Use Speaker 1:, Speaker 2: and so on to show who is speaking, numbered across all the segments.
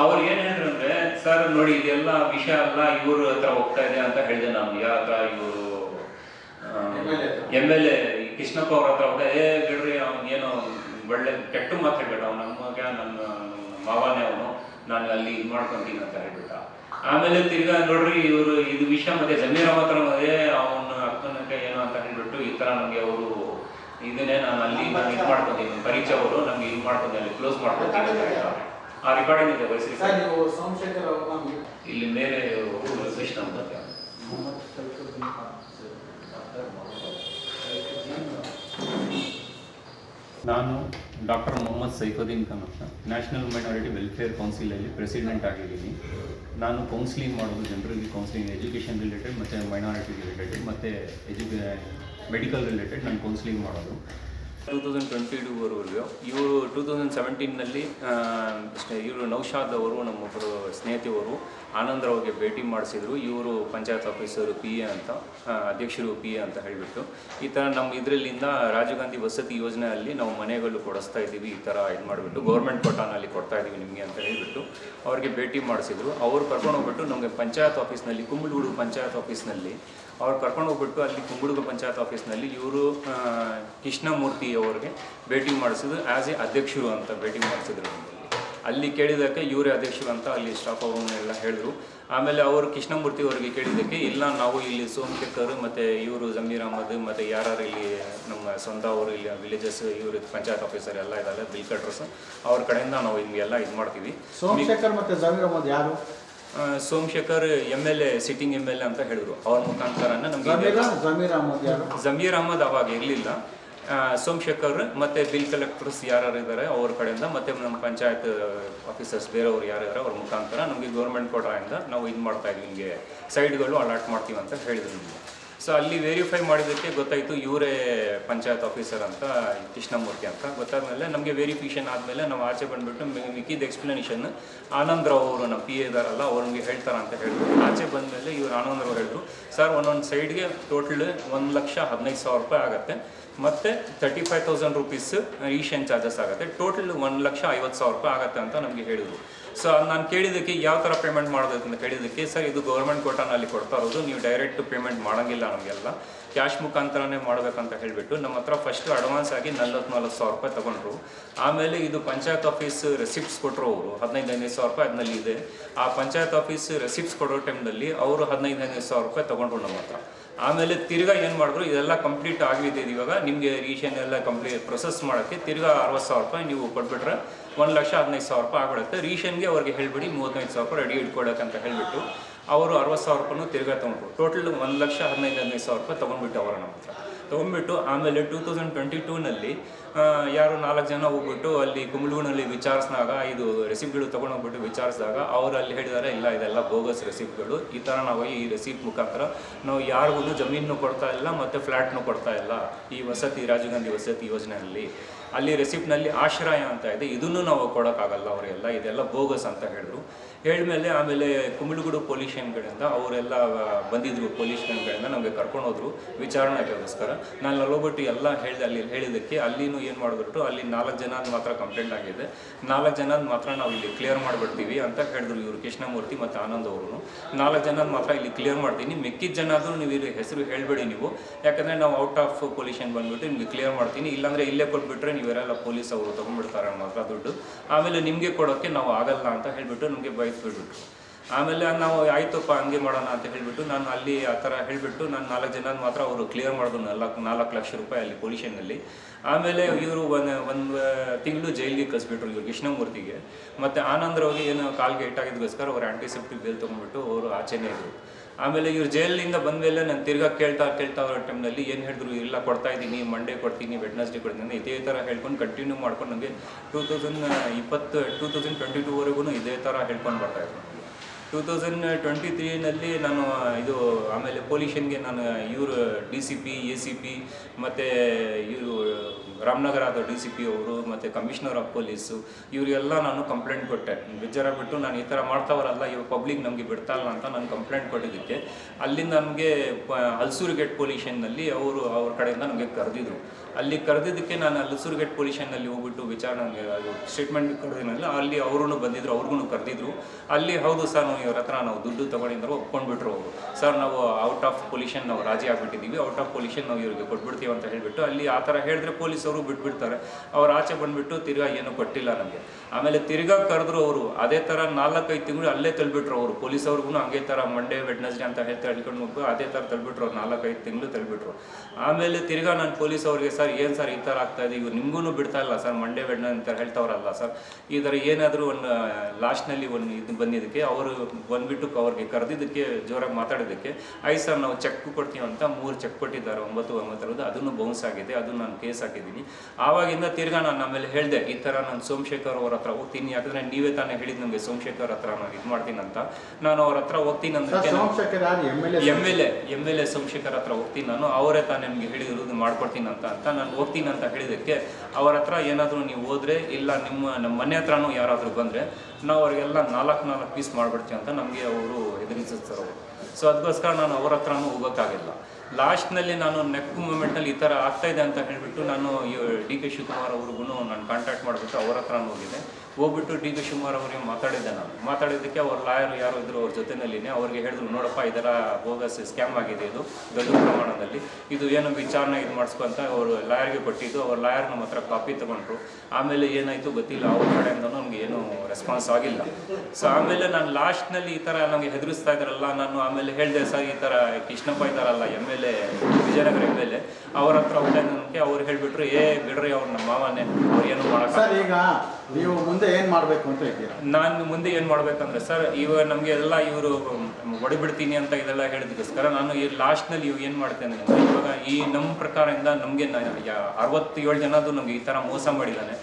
Speaker 1: ಅವ್ರು ಏನ್ ಹೇಳಿದ್ರು ಅಂದ್ರೆ ಸರ್ ನೋಡಿ ಇದೆಲ್ಲ ವಿಷಯ ಅಲ್ಲ ಇವ್ರ ಹತ್ರ ಹೋಗ್ತಾ ಇದೆ ಅಂತ ಹೇಳಿದೆ ನಾನು ಯಾರ ಹತ್ರ. ಇವರು ಎಂ ಎಲ್ ಎ ಕೃಷ್ಣಪ್ಪ ಅವ್ರ ಹತ್ರ ಹೋಗ್ತಾ ಏ ಬಿಡ್ರಿ ಅವ್ನು ಏನೋ ಒಳ್ಳೆ ಕೆಟ್ಟ ಮಾತ್ರ ಅವ್ನು ನಮ್ಮ ಮಗ ನನ್ನ ಮಾವನೇ ಅವನು ನಾನು ಅಲ್ಲಿ ಇದು ಮಾಡ್ಕೊಂತೀನಿ ಅಂತ ಹೇಳ್ಬಿಟ್ಟ. ಆಮೇಲೆ ತಿರ್ಗಾ ನೋಡ್ರಿ ಇವರು ಇದು ವಿಷಯ ಮತ್ತೆ ಜಮೀರ್ ಮಾತ್ರ ಅವನ ಅಕ್ಕನಕ್ಕೆ ಏನೋ ಅಂತ ಹೇಳ್ಬಿಟ್ಟು ಈ ತರ ನಮ್ಗೆ ಅವರು ಇದನ್ನೇ ನಾನು ಅಲ್ಲಿ ನಾನು ಇದು ಮಾಡ್ಕೊಂಡಿದ್ದೀನಿ. ಪರೀಕ್ಷೆ ಅವರು ನಮ್ಗೆ ಇದು ಮಾಡ್ಕೊಂಡು ಅಲ್ಲಿ ಕ್ಲೋಸ್ ಮಾಡ್ಕೊಂಡಿದ್ದಾರೆ ಆ ರೆಕಾರ್ಡಿಂಗ್ ಇದೆ ವಯಸ್ಸಿಗೆ
Speaker 2: ಸರ್ ನೀವು ಸೋಮಶೇಖರ್ ಅವ್ರನ್ನ
Speaker 1: ಇಲ್ಲಿ ಮೇಲೆ ಕೃಷ್ಣ ಅಂತ ನಾನು ಡಾಕ್ಟರ್ ಮೊಹಮ್ಮದ್ ಸೈಫುದ್ದೀನ್ ಖಾನ್ ಅಂತ. ನ್ಯಾಷನಲ್ ಮೈನಾರಿಟಿ ವೆಲ್ಫೇರ್ ಕೌನ್ಸಿಲಲ್ಲಿ ಪ್ರೆಸಿಡೆಂಟ್ ಆಗಿದ್ದೀನಿ. ನಾನು ಕೌನ್ಸಿಲಿಂಗ್ ಮಾಡೋದು ಜನರಿಗೆ ಕೌನ್ಸಿಲಿಂಗ್ ಎಜುಕೇಷನ್ ರಿಲೇಟೆಡ್ ಮತ್ತು ಮೈನಾರಿಟಿ ರಿಲೇಟೆಡ್ ಮತ್ತು ಎಜುಕೇ ಮೆಡಿಕಲ್ ರಿಲೇಟೆಡ್ ನಾನು ಕೌನ್ಸಿಲಿಂಗ್ ಮಾಡೋದು. ಟೂ ತೌಸಂಡ್ ಟ್ವೆಂಟಿ ಟೂವರೆಗೂ ಇವರು ಟೂ ತೌಸಂಡ್ ಸೆವೆಂಟೀನಲ್ಲಿ ಇವರು ನೌಶಾದ್ ಅವರು ನಮ್ಮೊಬ್ಬರು ಸ್ನೇಹಿತೆಯವರು ಆನಂದರಾವ್ಗೆ ಭೇಟಿ ಮಾಡಿಸಿದ್ರು. ಇವರು ಪಂಚಾಯತ್ ಆಫೀಸರು ಪಿ ಎ ಅಂತ ಅಧ್ಯಕ್ಷರು ಪಿ ಎ ಅಂತ ಹೇಳಿಬಿಟ್ಟು. ಈ ಥರ ನಮ್ಮ ಇದರಲ್ಲಿಂದ ರಾಜೀವ್ ಗಾಂಧಿ ವಸತಿ ಯೋಜನೆಯಲ್ಲಿ ನಾವು ಮನೆಗಳು ಕೊಡಿಸ್ತಾ ಇದ್ದೀವಿ, ಈ ಥರ ಇದು ಮಾಡಿಬಿಟ್ಟು, ಗೌರ್ಮೆಂಟ್ ಕೊಟ್ಟಾನಲ್ಲಿ ಕೊಡ್ತಾ ಇದ್ದೀವಿ ನಿಮಗೆ ಅಂತ ಹೇಳಿಬಿಟ್ಟು ಅವ್ರಿಗೆ ಭೇಟಿ ಮಾಡಿಸಿದ್ರು. ಅವ್ರು ಕರ್ಕೊಂಡು ಹೋಗ್ಬಿಟ್ಟು ನಮಗೆ ಪಂಚಾಯತ್ ಆಫೀಸ್ನಲ್ಲಿ, ಕುಂಬಳೂರು ಪಂಚಾಯತ್ ಆಫೀಸ್ನಲ್ಲಿ, ಅವ್ರು ಕರ್ಕೊಂಡು ಹೋಗ್ಬಿಟ್ಟು ಅಲ್ಲಿ ಕುಂಬಳೂಡು ಪಂಚಾಯತ್ ಆಫೀಸ್ನಲ್ಲಿ ಇವರು ಕೃಷ್ಣಮೂರ್ತಿ ಅವ್ರಿಗೆ ಭೇಟಿ ಮಾಡಿಸಿದ್ರು. ಆ್ಯಸ್ ಎ ಅಧ್ಯಕ್ಷರು ಅಂತ ಭೇಟಿ ಮಾಡಿಸಿದ್ರು. ಅಲ್ಲಿ ಕೇಳಿದ್ದಕ್ಕೆ ಇವರೇ ಅಧ್ಯಕ್ಷರು ಅಂತ ಅಲ್ಲಿ ಸ್ಟಾಫ್ ಅವರನ್ನೆಲ್ಲ ಹೇಳಿದ್ರು. ಆಮೇಲೆ ಅವರು ಕೃಷ್ಣಮೂರ್ತಿ ಅವರಿಗೆ ಕೇಳಿದ್ದಕ್ಕೆ ಇಲ್ಲ ನಾವು ಇಲ್ಲಿ ಸೋಮಶೇಖರ್ ಮತ್ತು ಇವರು ಜಮೀರ್ ಅಹಮದ್ ಮತ್ತು ಯಾರು ಇಲ್ಲಿ ನಮ್ಮ ಸ್ವಂತ ಅವರು ಇಲ್ಲಿ ವಿಲೇಜಸ್ ಇವರು ಪಂಚಾಯತ್ ಆಫೀಸರ್ ಎಲ್ಲ ಇದ್ದಾರೆ ಬಿಲ್ ಕಟ್ರಸ್ ಅವ್ರ ಕಡೆಯಿಂದ ನಾವು ಹಿಂಗೆಲ್ಲ ಇದು ಮಾಡ್ತೀವಿ.
Speaker 2: ಸೋಮಶೇಖರ್ ಮತ್ತು ಜಮೀರ್ ಅಹಮದ್ ಯಾರು?
Speaker 1: Somashekar M L A sitting M L A ಅಂತ ಹೇಳಿದ್ರು. ಅವ್ರ ಮುಖಾಂತರನ ನಮಗೆ
Speaker 2: ಜಮೀರ್ ಅಹಮದ್
Speaker 1: ಅವಾಗ ಇರಲಿಲ್ಲ. ಸೋಮಶೇಖರ್ ಮತ್ತೆ ಬಿಲ್ ಕಲೆಕ್ಟರ್ಸ್ ಯಾರ್ಯಾರು ಇದ್ದಾರೆ ಅವ್ರ ಕಡೆಯಿಂದ, ಮತ್ತೆ ನಮ್ಮ ಪಂಚಾಯತ್ ಆಫೀಸರ್ಸ್ ಬೇರೆಯವ್ರು ಯಾರು ಅವ್ರ ಮುಖಾಂತರ ನಮಗೆ ಗೌರ್ಮೆಂಟ್ ಕೊಡೋದ್ರಿಂದ ನಾವು ಇದು ಮಾಡ್ತಾ ಇದ್ವಿ. ನಿಮಗೆ ಸೈಡ್ಗಳು ಅಲಾಟ್ ಮಾಡ್ತೀವಿ ಅಂತ ಹೇಳಿದ್ರು ನಿಮಗೆ. ಸೊ ಅಲ್ಲಿ ವೆರಿಫೈ ಮಾಡಿದ್ದಕ್ಕೆ ಗೊತ್ತಾಯಿತು, ಇವರೇ ಪಂಚಾಯತ್ ಆಫೀಸರ್ ಅಂತ, ಕೃಷ್ಣಮೂರ್ತಿ ಅಂತ. ಗೊತ್ತಾದಮೇಲೆ ನಮಗೆ ವೆರಿಫಿಕೇಷನ್ ಆದಮೇಲೆ ನಾವು ಆಚೆ ಬಂದುಬಿಟ್ಟು ಮಿಕ್ಕಿದ ಎಕ್ಸ್ಪ್ಲನೇಷನ್ ಆನಂದ್ ರಾವ್ ಅವರು ನಮ್ಮ ಪಿ ಎ ಇದಾರಲ್ಲ ಅವ್ರು ನಮಗೆ ಹೇಳ್ತಾರೆ ಅಂತ ಹೇಳಿದ್ರು. ಆಚೆ ಬಂದಮೇಲೆ ಇವರು ಆನಂದ್ ರಾವ್ ಹೇಳಿದ್ರು, ಸರ್, ಒಂದೊಂದು ಸೈಡ್ಗೆ ಟೋಟಲ್ ಒಂದು ಲಕ್ಷ ಹದಿನೈದು ಸಾವಿರ ರೂಪಾಯಿ ಆಗುತ್ತೆ. ಮತ್ತು ತರ್ಟಿ ಫೈವ್ ತೌಸಂಡ್ ರುಪೀಸ್ ಈಶನ್ ಚಾರ್ಜಸ್ ಆಗುತ್ತೆ. ಟೋಟಲ್ ಒಂದು ಲಕ್ಷ ಐವತ್ತು ಸಾವಿರ ರೂಪಾಯಿ ಆಗುತ್ತೆ ಅಂತ ನಮಗೆ ಹೇಳಿದರು. ಸೊ ನಾನು ಕೇಳಿದ್ದಕ್ಕೆ ಯಾವ ಥರ ಪೇಮೆಂಟ್ ಮಾಡೋದು ಅಂತ ಕೇಳಿದ್ದಕ್ಕೆ, ಸರ್, ಇದು ಗೌರ್ಮೆಂಟ್ ಕೋಟಾನಲ್ಲಿ ಕೊಡ್ತಾ ಇರೋದು, ನೀವು ಡೈರೆಕ್ಟ್ ಪೇಮೆಂಟ್ ಮಾಡೋಂಗಿಲ್ಲ ನಮಗೆಲ್ಲ. ಕ್ಯಾಶ್ ಮುಖಾಂತರನೇ ಮಾಡಬೇಕಂತ ಹೇಳಿಬಿಟ್ಟು ನಮ್ಮ ಹತ್ರ ಫಸ್ಟ್ ಅಡ್ವಾನ್ಸ್ ಆಗಿ ನಲ್ವತ್ನಾಲ್ಕು ಸಾವಿರ ರೂಪಾಯಿ ತೊಗೊಂಡ್ರು. ಆಮೇಲೆ ಇದು ಪಂಚಾಯತ್ ಆಫೀಸ್ ರೆಸಿಪ್ಟ್ಸ್ ಕೊಟ್ಟರು ಅವರು, ಹದಿನೈದು ಹದಿನೈದು ಸಾವಿರ ರೂಪಾಯಿ ಅದನ್ನಲ್ಲಿ ಇದೆ. ಆ ಪಂಚಾಯತ್ ಆಫೀಸ್ ರೆಸಿಪ್ಟ್ಸ್ ಕೊಡೋ ಟೈಮ್ನಲ್ಲಿ ಅವರು ಹದಿನೈದು ಹದಿನೈದು ಸಾವಿರ ರೂಪಾಯಿ ತೊಗೊಂಡ್ರು ನಮ್ಮ ಹತ್ರ. ಆಮೇಲೆ ತಿರ್ಗಾ ಏನು ಮಾಡಿದ್ರು, ಇದೆಲ್ಲ ಕಂಪ್ಲೀಟ್ ಆಗಿದೆ ಇವಾಗ. ನಿಮಗೆ ರೀಷನ್ ಎಲ್ಲ ಕಂಪ್ಲೀಟ್ ಪ್ರೊಸೆಸ್ ಮಾಡೋಕ್ಕೆ ತಿರ್ಗಾ ಅರವತ್ತು ಸಾವಿರ ರೂಪಾಯಿ ನೀವು ಕೊಟ್ಬಿಟ್ರೆ ಒಂದು ಲಕ್ಷ ಹದಿನೈದು ಸಾವಿರ ರೂಪಾಯಿ ಆಗ್ಬಿಡುತ್ತೆ ರೀಷನ್ಗೆ ಅವ್ರಿಗೆ ಹೇಳಿಬಿಡಿ ಮೂವತ್ತೈದು ಸಾವಿರ ರೂಪಾಯಿ ರೆಡಿ ಅಂತ ಹೇಳಿಬಿಟ್ಟು. ಅವರು ಅರವತ್ತು ಸಾವಿರ ರೂಪಾಯಿನೂ ತಿರ್ಗಾ ತೊಗೊಂಡ್ರು. ಟೋಟಲ್ ಒಂದು ಲಕ್ಷ ಹದಿನೈದು ಹದಿನೈದು ಸಾವಿರ ರೂಪಾಯಿ ತೊಗೊಂಡ್ಬಿಟ್ಟು ಅವರು ನಮ್ಮ ಹತ್ರ. ತೊಗೊಂಡ್ಬಿಟ್ಟು ಆಮೇಲೆ ಟೂ ತೌಸಂಡ್ ಟ್ವೆಂಟಿ ಟೂನಲ್ಲಿ ಯಾರು ನಾಲ್ಕು ಜನ ಹೋಗ್ಬಿಟ್ಟು ಅಲ್ಲಿ ಕುಂಬಳೂರಿನಲ್ಲಿ ವಿಚಾರಿಸಿದಾಗ ಇದು ರೆಸಿಪ್ಟ್ಗಳು ತೊಗೊಂಡೋಗ್ಬಿಟ್ಟು ವಿಚಾರಿಸಿದಾಗ ಅವರು ಅಲ್ಲಿ ಹೇಳಿದ್ದಾರೆ ಇಲ್ಲ, ಇದೆಲ್ಲ ಬೋಗಸ್ ರೆಸಿಪ್ಟ್ಗಳು ಈ ಥರ ನಾವು ಈ ರೆಸಿಪ್ಟ್ ಮುಖಾಂತರ ನಾವು ಯಾರಿಗೂ ಜಮೀನು ಕೊಡ್ತಾ ಇಲ್ಲ, ಮತ್ತು ಫ್ಲ್ಯಾಟ್ನು ಕೊಡ್ತಾ ಇಲ್ಲ ಈ ವಸತಿ, ರಾಜೀವ್ ಗಾಂಧಿ ವಸತಿ ಯೋಜನೆಯಲ್ಲಿ. ಅಲ್ಲಿ ರೆಸಿಪ್ಟ್ನಲ್ಲಿ ಆಶ್ರಯ ಅಂತ ಇದೆ. ಇದನ್ನು ನಾವು ಕೊಡೋಕ್ಕಾಗಲ್ಲ ಅವರೆಲ್ಲ. ಇದೆಲ್ಲ ಬೋಗಸ್ ಅಂತ ಹೇಳಿದ್ರು. ಹೇಳಿದ್ಮೇಲೆ ಆಮೇಲೆ ಕುಮಿಳುಗುಡು ಪೊಲೀಸ್ ಸ್ಟೇಷನ್ಗಳಿಂದ ಅವರೆಲ್ಲ ಬಂದಿದ್ರು. ಪೊಲೀಸ್ ಸ್ಟೇಷನ್ಗಳಿಂದ ನಮಗೆ ಕರ್ಕೊಂಡು ಹೋದ್ರು. ವಿಚಾರಣೆಗೋಸ್ಕರ ನಾನು ಅಲ್ಲೋಗ್ಬಿಟ್ಟು ಎಲ್ಲ ಹೇಳಿದೆ, ಅಲ್ಲಿ ಹೇಳಿದ್ದಕ್ಕೆ. ಅಲ್ಲಿನೂ ಏನು ಮಾಡಿಬಿಟ್ಟು ಅಲ್ಲಿ ನಾಲ್ಕು ಜನ ಮಾತ್ರ ಕಂಪ್ಲೇಂಟ್ ಆಗಿದೆ. ನಾಲ್ಕು ಜನ ಮಾತ್ರ ನಾವು ಇಲ್ಲಿ ಕ್ಲಿಯರ್ ಮಾಡಿಬಿಡ್ತೀವಿ ಅಂತ ಹೇಳಿದ್ರು ಇವರು ಕೃಷ್ಣಮೂರ್ತಿ ಮತ್ತು ಆನಂದ್ ಅವರು ನಾಲ್ಕು ಜನ ಮಾತ್ರ ಇಲ್ಲಿ ಕ್ಲಿಯರ್ ಮಾಡ್ತೀನಿ. ಮಿಕ್ಕಿದ ಜನ ಆದರೂ ನೀವು ಇಲ್ಲಿ ಹೆಸರು ಹೇಳಬೇಡಿ ನೀವು. ಯಾಕಂದರೆ ನಾವು ಔಟ್ ಆಫ್ ಪೊಲ್ಯೂಷನ್ ಬಂದ್ಬಿಟ್ಟು ನಿಮಗೆ ಕ್ಲಿಯರ್ ಮಾಡ್ತೀನಿ. ಇಲ್ಲಾಂದರೆ ಇಲ್ಲೇ ಕೊಟ್ಬಿಟ್ರೆ ನೀವೆಲ್ಲ ಪೊಲೀಸ್ ಅವರು ತೊಗೊಂಡ್ಬಿಡ್ತಾರೆ ಮಾತ್ರ ದುಡ್ಡು. ಆಮೇಲೆ ನಿಮಗೆ ಕೊಡೋಕ್ಕೆ ನಾವು ಆಗಲ್ಲ ಅಂತ ಹೇಳಿಬಿಟ್ಟು ನಮಗೆ ಬಯಸ್ಬಿಟ್ಬಿಟ್ರು ಆಮೇಲೆ ನಾವು ಆಯ್ತಪ್ಪ, ಹಂಗೆ ಮಾಡೋಣ ಅಂತ ಹೇಳಿಬಿಟ್ಟು ನಾನು ಅಲ್ಲಿ ಆ ಥರ ಹೇಳಿಬಿಟ್ಟು ನಾನು ನಾಲ್ಕು ಜನ ಮಾತ್ರ ಅವರು ಕ್ಲಿಯರ್ ಮಾಡಿದ್ರು ನಾಲ್ಕು ನಾಲ್ಕು ಲಕ್ಷ ರೂಪಾಯಿ ಅಲ್ಲಿ ಪೊಲೀಷನಲ್ಲಿ ಆಮೇಲೆ ಇವರು ಒಂದು ಒಂದು ತಿಂಗಳು ಜೈಲಿಗೆ ಕಳಿಸ್ಬಿಟ್ರು ಇವರು ಕೃಷ್ಣಮೂರ್ತಿಗೆ. ಮತ್ತು ಆನಂದ್ರವ್ರಿಗೆ ಏನು ಕಾಲ್ಗೆ ಇಟ್ಟಾಗಿದ್ದಕ್ಕೋಸ್ಕರ ಅವರು ಆ್ಯಂಟಿಸೆಪ್ಟಿಕ್ ಬೇಲ್ ತೊಗೊಂಡ್ಬಿಟ್ಟು ಅವರು ಆಚೆನೇ ಇದ್ರು. ಆಮೇಲೆ ಇವ್ರು ಜೈಲಿಂದ ಬಂದಮೇಲೆ ನಾನು ತಿರ್ಗಾ ಕೇಳ್ತಾ ಕೇಳ್ತಾ ಇರೋ ಟೈಮ್ನಲ್ಲಿ ಏನು ಹೇಳಿದ್ರು? ಇಲ್ಲ, ಕೊಡ್ತಾ ಇದ್ದೀನಿ ಮಂಡೇ ಕೊಡ್ತೀನಿ ವೆಡ್ನಸ್ಡೇ ಕೊಡ್ತೀನಿ ಇದೇ ಥರ ಹೇಳ್ಕೊಂಡು ಕಂಟಿನ್ಯೂ ಮಾಡ್ಕೊಂಡು ನನಗೆ ಟೂ ತೌಸಂಡ್ ಇಪ್ಪತ್ತು ಟೂ ತೌಸಂಡ್ ಟ್ವೆಂಟಿ ಟೂವರೆಗೂ ಇದೇ ಥರ ಹೇಳ್ಕೊಂಡು ಬರ್ತಾಯಿದ್ರು ಟೂ ತೌಸಂಡ್ ಟ್ವೆಂಟಿ ತ್ರೀನಲ್ಲಿ ನಾನು, ಇದು ಆಮೇಲೆ ಪೊಲೀಷನ್ಗೆ ನಾನು ಇವರು D C P A C P ಮತ್ತು ಇವರು ರಾಮನಗರದ ಡಿ ಸಿ ಪಿ ಅವರು ಮತ್ತು ಕಮಿಷನರ್ ಆಫ್ ಪೊಲೀಸು ಇವರಿಗೆಲ್ಲ ನಾನು ಕಂಪ್ಲೇಂಟ್ ಕೊಟ್ಟೆ. ಬೇಜಾರಾಗ್ಬಿಟ್ಟು ನಾನು ಈ ಥರ ಮಾಡ್ತಾವರಲ್ಲ, ಇವಾಗ ಪಬ್ಲಿಕ್ ನಮಗೆ ಬಿಡ್ತಾ ಇಲ್ಲ ಅಂತ ನಾನು ಕಂಪ್ಲೇಂಟ್ ಕೊಟ್ಟಿದ್ದಕ್ಕೆ. ಅಲ್ಲಿಂದ ನಮಗೆ ಹಲ್ಸೂರು ಗೇಟ್ ಪೊಲೀಷನ್ನಲ್ಲಿ ಅವರು ಅವ್ರ ಕಡೆಯಿಂದ ನಮಗೆ ಕರೆದಿದ್ರು. ಅಲ್ಲಿ ಕರೆದಿದ್ದಕ್ಕೆ ನಾನು ಹಲ್ಸೂರು ಗೇಟ್ ಪೊಲೀಷನ್ನಲ್ಲಿ ಹೋಗ್ಬಿಟ್ಟು ವಿಚಾರಣೆ ಅದು ಸ್ಟೇಟ್ಮೆಂಟ್ ಕರೆದಿನಲ್ಲ ಅಲ್ಲಿ ಅವ್ರೂ ಬಂದಿದ್ರು ಅವ್ರಿಗೂ ಕರೆದಿದ್ರು. ಅಲ್ಲಿ ಹೌದು ಸರ್, ನಾವು ಇವ್ರ ಹತ್ರ ನಾವು ದುಡ್ಡು ತೊಗೊಂಡಿದ್ರು ಒಪ್ಕೊಂಡ್ಬಿಟ್ರು ಅವರು. ಸರ್, ನಾವು ಔಟ್ ಆಫ್ ಪೊಲೀಷನ್ ನಾವು ರಾಜಿ ಆಗಿಬಿಟ್ಟಿದ್ದೀವಿ ಔಟ್ ಆಫ್ ಪೊಲೀಷನ್ ನಾವು ಇವರಿಗೆ ಕೊಟ್ಬಿಡ್ತೀವಿ ಅಂತ ಹೇಳಿಬಿಟ್ಟು ಅಲ್ಲಿ ಆ ಥರ ಹೇಳಿದ್ರೆ ಪೊಲೀಸವರು ಬಿಟ್ಬಿಡ್ತಾರೆ. ಅವ್ರು ಆಚೆ ಬಂದ್ಬಿಟ್ಟು ತಿರ್ಗಾ ಏನು ಕೊಟ್ಟಿಲ್ಲ ನಮಗೆ. ಆಮೇಲೆ ತಿರ್ಗಾ ಕರೆದ್ರು ಅವರು, ಅದೇ ಥರ ನಾಲ್ಕೈದು ತಿಂಗಳು ಅಲ್ಲೇ ತಳ್ಬಿಟ್ರು ಅವರು. ಪೊಲೀಸ್ ಅವ್ರಿಗೂ ಹಂಗೆ ಥರ ಮಂಡೇ ವೆಡ್ನಸ್ಡೇ ಅಂತ ಹೇಳ್ತಾ ಹೇಳ್ಕೊಂಡು ಹೋಗ್ಬೋದು ಅದೇ ಥರ ತಳ್ಬಿಟ್ರು ಅವ್ರು, ನಾಲ್ಕೈದು ತಿಂಗಳು ತಳ್ಬಿಟ್ರು ಆಮೇಲೆ ತಿರ್ಗಾ ನಾನು ಪೊಲೀಸ್ ಅವ್ರಿಗೆ ಸರ್, ಏನು ಸರ್ ಈ ಥರ ಆಗ್ತಾ ಇದೆ? ಇವ್ರು ನಿಮಗೂ ಬಿಡ್ತಾ ಇಲ್ಲ ಸರ್. ಮಂಡೇ ವೆಡ್ನ ಅಂತ ಹೇಳ್ತಾವ್ರಲ್ಲ ಸರ್. ಈ ಥರ ಏನಾದರೂ ಒಂದು ಲಾಸ್ಟ್ನಲ್ಲಿ ಒಂದು ಇದು ಬಂದಿದ್ದಕ್ಕೆ, ಅವರು ಬಂದ್ಬಿಟ್ಟು ಅವ್ರಿಗೆ ಕರೆದಿದ್ದಕ್ಕೆ, ಜೋರಾಗಿ ಮಾತಾಡೋದಕ್ಕೆ ಆಯ್ತು ಸರ್, ನಾವು ಚೆಕ್ ಕೊಡ್ತೀವಿ ಅಂತ ಮೂರು ಚೆಕ್ ಕೊಟ್ಟಿದ್ದಾರೆ, ಒಂಬತ್ತು, ಒಂಬತ್ತರದ್ದು. ಅದನ್ನು ಬೌನ್ಸ್ ಆಗಿದೆ. ಅದು ನಾನು ಕೇಸ್ ಹಾಕಿದ್ದೀನಿ. ಆವಾಗಿಂದ ತಿರ್ಗಾ ನಾನು ಆಮೇಲೆ ಹೇಳಿದೆ ಈ ಥರ ನಾನು ಸೋಮಶೇಖರ್ ಅವ್ರ ಹತ್ರ ಹೋಗ್ತೀನಿ ಯಾಕಂದರೆ ನೀವೇ ತಾನೇ ಹೇಳಿದ್ದು ನಮಗೆ ಸೋಮಶೇಖರ್ ಹತ್ರ ನಾನು ಇದು ಮಾಡ್ತೀನಿ ಅಂತ. ನಾನು ಅವ್ರ ಹತ್ರ ಹೋಗ್ತೀನಿ ಅಂದರೆ
Speaker 2: M L A
Speaker 1: M L A M L A Somashekar ಹತ್ರ ಹೋಗ್ತೀನಿ ನಾನು ಅವರೇ ತಾನೇ ನಿಮಗೆ ಹೇಳಿರೋದು ಮಾಡ್ಕೊಡ್ತೀನಿ ಅಂತ ಅಂತ ನಾನು ಹೋಗ್ತೀನಿ ಅಂತ ಹೇಳಿದ್ದಕ್ಕೆ ಅವ್ರ ಹತ್ರ ಏನಾದರೂ ನೀವು ಹೋದ್ರೆ ಇಲ್ಲ ನಿಮ್ಮ ನಮ್ಮ ಮನೆ ಹತ್ರನೂ ಯಾರಾದರೂ ಬಂದರೆ ನಾವು ಅವರಿಗೆಲ್ಲ ನಾಲ್ಕು ನಾಲ್ಕು ಪೀಸ್ ಮಾಡಿಬಿಡ್ತೀವಿ ಅಂತ ನಮಗೆ ಅವರು ಎದುರಿಸುತ್ತಾರೆ ಅವರು. ಸೊ ಅದಕ್ಕೋಸ್ಕರ ನಾನು ಅವ್ರ ಹತ್ರನೂ ಹೋಗೋಕ್ಕಾಗಿಲ್ಲ. ಲಾಸ್ಟ್ನಲ್ಲಿ ನಾನು ನೆಕ್ ಮೂಮೆಂಟಲ್ಲಿ ಈ ಥರ ಆಗ್ತಾ ಇದೆ ಅಂತ ಹೇಳಿಬಿಟ್ಟು ನಾನು ಡಿ ಕೆ ಶಿವಕುಮಾರ್ ಅವ್ರಿಗೂ ನಾನು ಕಾಂಟ್ಯಾಕ್ಟ್ ಮಾಡಿಬಿಟ್ಟು ಅವ್ರ ಹತ್ರನೂ ಹೋಗಿದ್ದೆ. ಹೋಗ್ಬಿಟ್ಟು ಡಿ ಕೆ ಶಿವಕುಮಾರ್ ಅವರಿಗೆ ಮಾತಾಡಿದ್ದೆ ನಾನು. ಮಾತಾಡಿದ್ದಕ್ಕೆ ಅವ್ರ ಲಾಯರ್ ಯಾರು ಇದ್ರು ಅವ್ರ ಜೊತೆನಲ್ಲಿನೇ ಅವ್ರಿಗೆ ಹೇಳಿದ್ರು, ನೋಡಪ್ಪ ಇದರ ಬೋಗಸ್ ಸ್ಕ್ಯಾಮ್ ಆಗಿದೆ ಇದು, ದೊಡ್ಡ ಪ್ರಮಾಣದಲ್ಲಿ. ಇದು ಏನು ವಿಚಾರಣೆ ಇದು ಮಾಡಿಸ್ಕೊಂತ ಅವರು ಲಾಯರ್ಗೆ ಕೊಟ್ಟಿದ್ದು, ಅವ್ರ ಲಾಯರ್ ನಮ್ಮ ಹತ್ರ ಕಾಪಿ ತೊಗೊಂಡ್ರು. ಆಮೇಲೆ ಏನಾಯಿತು ಗೊತ್ತಿಲ್ಲ, ಅವ್ರ ಕಡೆಯಿಂದ ನಮಗೆ ಏನು ರೆಸ್ಪಾನ್ಸ್ ಆಗಿಲ್ಲ. ಸೊ ಆಮೇಲೆ ನಾನು ಲಾಸ್ಟ್ನಲ್ಲಿ ಈ ಥರ ನಮಗೆ ಹೆದರಿಸ್ತಾ ಇದ್ದಾರಲ್ಲ, ನಾನು ಆಮೇಲೆ ಹೇಳಿದೆ, ಸರ್, ಈ ಥರ ಕೃಷ್ಣಪ್ಪ ಇದ್ದಾರಲ್ಲ, M L A, Vijayanagara M L A, ಅವ್ರ ಹತ್ರ ಹೋಗ್ತಾ ಅವ್ರು ಹೇಳಿಬಿಟ್ರು, ಏ, ಬಿಡ್ರಿ ಅವ್ರ ನಮ್ಮ ಮಾವನೇ, ಅವ್ರು ಏನು ಮಾಡೋಕ್ಕೆ
Speaker 2: ಈಗ ನೀವು ಮುಂದೆ ಏನು ಮಾಡಬೇಕು ಅಂತ ಹೇಳ್ತೀರಾ?
Speaker 1: ನಾನು ಮುಂದೆ ಏನು ಮಾಡಬೇಕಂದ್ರೆ ಸರ್ ಇವಾಗ ನಮಗೆ ಎಲ್ಲ ಇವರು ಒಡಿಬಿಡ್ತೀನಿ ಅಂತ ಇದೆಲ್ಲ ಹೇಳಿದಕ್ಕೋಸ್ಕರ ನಾನು ಈ ಲಾಸ್ಟ್ನಲ್ಲಿ ಇವಾಗ ಏನು ಮಾಡ್ತೇನೆ ಇವಾಗ ಈ ನಮ್ಮ ಪ್ರಕಾರದಿಂದ ನಮಗೆ ಅರವತ್ತೇಳು ಜನದ್ದು ನಮಗೆ ಈ ಥರ ಮೋಸ ಮಾಡಿದ್ದಾನೆ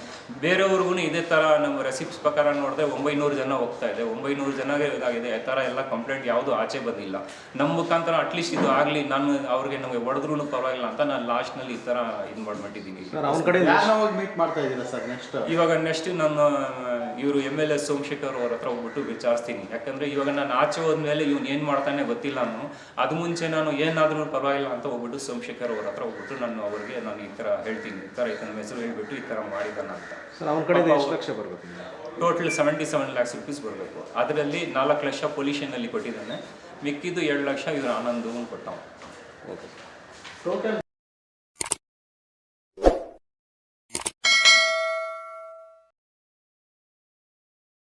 Speaker 1: ಬೇರೆಯವ್ರಿಗೂ ಇದೇ ಥರ ನಮ್ಮ ರೆಸಿಪ್ಸ್ ಪ್ರಕಾರ ನೋಡಿದ್ರೆ ಒಂಬೈನೂರು ಜನ ಹೋಗ್ತಾ ಇದೆ ಒಂಬೈನೂರು ಜನಗೆ ಇದಾಗಿದೆ ಈ ಥರ ಎಲ್ಲ ಕಂಪ್ಲೇಂಟ್ ಯಾವುದು ಆಚೆ ಬಂದಿಲ್ಲ. ನಮ್ಮ ಮುಖಾಂತರ ಅಟ್ಲೀಸ್ಟ್ ಇದು ಆಗಲಿ ನಾನು ಅವ್ರಿಗೆ ನಮಗೆ ಹೊಡೆದ್ರೂ ಪರವಾಗಿಲ್ಲ ಅಂತ ನಾನು ಲಾಸ್ಟ್ನಲ್ಲಿ ಈ ಥರ ಇದು ಮಾಡ್ಬಿಟ್ಟಿದ್ದೀನಿ
Speaker 2: ಮೀಟ್ ಮಾಡ್ತಾ ಇದ್ದೀರಾ ಸರ್ ನೆಕ್ಸ್ಟ್
Speaker 1: ಇವಾಗ ನೆಕ್ಸ್ಟ್ ನಾನು ಇವರು ಎಂ ಎಲ್ ಎಸ್ ಸೋಮಶೇಖರ್ ಅವ್ರ ಹತ್ರ ಹೋಗ್ಬಿಟ್ಟು ವಿಚಾರಿಸ್ತೀನಿ. ಯಾಕಂದ್ರೆ ಇವಾಗ ನಾನು ಆಚೆ ಹೋದ್ಮೇಲೆ ಇವ್ನು ಏನು ಮಾಡ್ತಾನೆ ಗೊತ್ತಿಲ್ಲ ನಾನು ಅದು ಮುಂಚೆ ನಾನು ಏನಾದ್ರೂ ಪರವಾಗಿಲ್ಲ ಅಂತ ಹೋಗ್ಬಿಟ್ಟು ಸೋಮಶೇಖರ್ ಅವ್ರ ಹತ್ರ ಹೋಗ್ಬಿಟ್ಟು ನಾನು ಅವ್ರಿಗೆ ನಾನು ಈ ಥರ ಹೇಳ್ತೀನಿ. ಈ ಥರ ಈ ಹೆಸರು ಹೇಳ್ಬಿಟ್ಟು ಈ ಥರ ಮಾಡಿದ್ದಾನೆ ಅಂತ.
Speaker 3: ಸರ್ ಕಡೆ ಎಷ್ಟು ಲಕ್ಷ ಬರಬೇಕು
Speaker 1: total seventy seven lakhs rupees ಬರಬೇಕು. ಅದರಲ್ಲಿ ನಾಲ್ಕು ಲಕ್ಷ ಪೊಲ್ಯೂಷನಲ್ಲಿ ಕೊಟ್ಟಿದ್ದಾನೆ. ಮಿಕ್ಕಿದ್ದು ಎರಡು ಲಕ್ಷ ಇವರು ಆನಂದ್ ಕೊಟ್ಟವು
Speaker 3: ಓಕೆ.
Speaker 2: ಟೋಟಲ್